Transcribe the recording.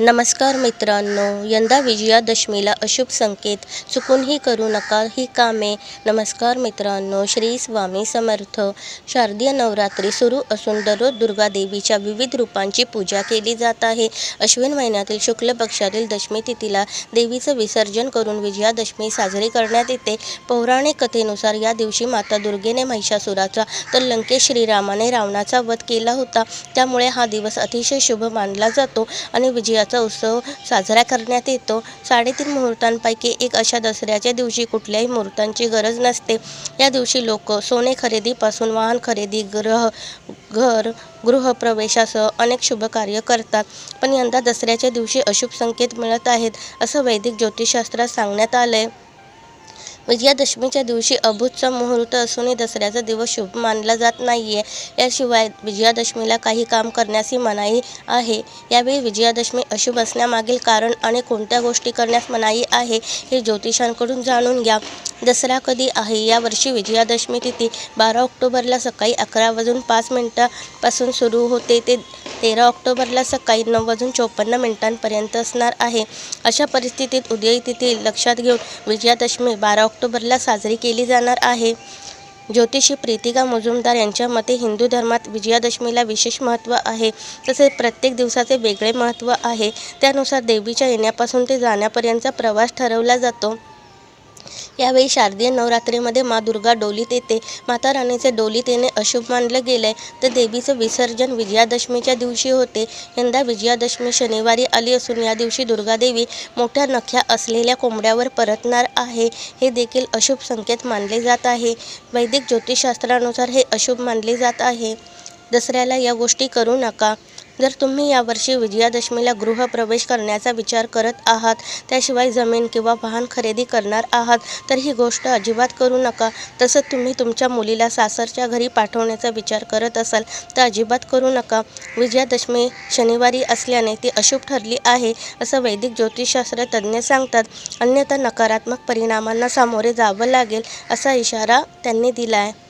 नमस्कार मित्रांनो यंदा विजयादशमीला अशुभ संकेत. चुकूनही करू नका ही कामे. नमस्कार मित्रांनो श्री स्वामी समर्थ. शारदीय नवरात्री सुरू असून दररोज दुर्गा देवीच्या विविध रूपांची पूजा केली जात आहे. अश्विन महिन्यातील शुक्ल पक्षातील दशमी तिथीला देवीचं विसर्जन करून विजयादशमी साजरी करण्यात येते. पौराणिक कथेनुसार या दिवशी माता दुर्गेने महिषासुराचा तर लंकेश श्रीरामाने रावणाचा वध केला होता. त्यामुळे हा दिवस अतिशय शुभ मानला जातो आणि विजया दसऱ्याचा उत्सव साजरा करण्यात येतो. साडेतीन मुहूर्तांपैकी एक अशा दसऱ्याच्या दिवशी कुठल्याही मुहूर्तांची गरज नसते. या दिवशी लोक सोने खरेदीपासून वाहन खरेदी ग्रह घर गृहप्रवेशासह अनेक शुभ कार्य करतात. पण यंदा दसऱ्याच्या दिवशी अशुभ संकेत मिळत आहेत असं वैदिक ज्योतिषशास्त्रात सांगण्यात आलं आहे विजयादशमीच्या दिवशी अभूतचा मुहूर्त असूनही दसऱ्याचा दिवस शुभ मानला जात नाही आहे याशिवाय विजयादशमीला काही काम करण्यासही मनाई आहे. यावेळी विजयादशमी अशुभ असण्यामागील कारण आणि कोणत्या गोष्टी करण्यास मनाई आहे हे ज्योतिषांकडून जाणून घ्या. दसरा कधी आहे? यावर्षी विजयादशमी तिथी बारा ऑक्टोबरला सकाळी अकरा वाजून पाच मिनिटापासून सुरू होते. ते तेरा ऑक्टोबरला सकाळी नऊ वाजून चोपन्न मिनिटांपर्यंत असणार आहे. अशा परिस्थितीत उदयी तिथी लक्षात घेऊन विजयादशमी बारा ऑक्टोबरला साजरी केली जाणार आहे. ज्योतिषी प्रीतिका मुजुमदार यांच्या मते हिंदू धर्मात विजयादशमीला विशेष महत्त्व आहे. तसेच प्रत्येक दिवसाचे वेगळे महत्त्व आहे. त्यानुसार देवीच्या येण्यापासून ते जाण्यापर्यंतचा प्रवास ठरवला जातो. यावेळी शारदीय नवरात्रीमध्ये मा दुर्गा डोलीत येते माता राणीचे डोलीत येणे अशुभ मानलं गेलं आहे तर देवीचं विसर्जन विजयादशमीच्या दिवशी होते. यंदा विजयादशमी शनिवारी आली असून या दिवशी दुर्गादेवी मोठ्या नख्या असलेल्या कोंबड्यावर परतणार आहे. हे देखील अशुभ संकेत मानले जात आहे. वैदिक ज्योतिषशास्त्रानुसार हे अशुभ मानले जात आहे. दसऱ्याला या गोष्टी करू नका. जर तुम्ही यावर्षी विजयादशमीला गृहप्रवेश करण्याचा विचार करत आहात त्याशिवाय जमीन किंवा वाहन खरेदी करणार आहात तर ही गोष्ट अजिबात करू नका. तसंच तुम्ही तुमच्या मुलीला सासरच्या घरी पाठवण्याचा विचार करत असाल तर अजिबात करू नका. विजयादशमी शनिवारी असल्याने ती अशुभ ठरली आहे असं वैदिक ज्योतिषशास्त्र तज्ज्ञ सांगतात. अन्यथा नकारात्मक परिणामांना सामोरे जावं लागेल असा इशारा त्यांनी दिला आहे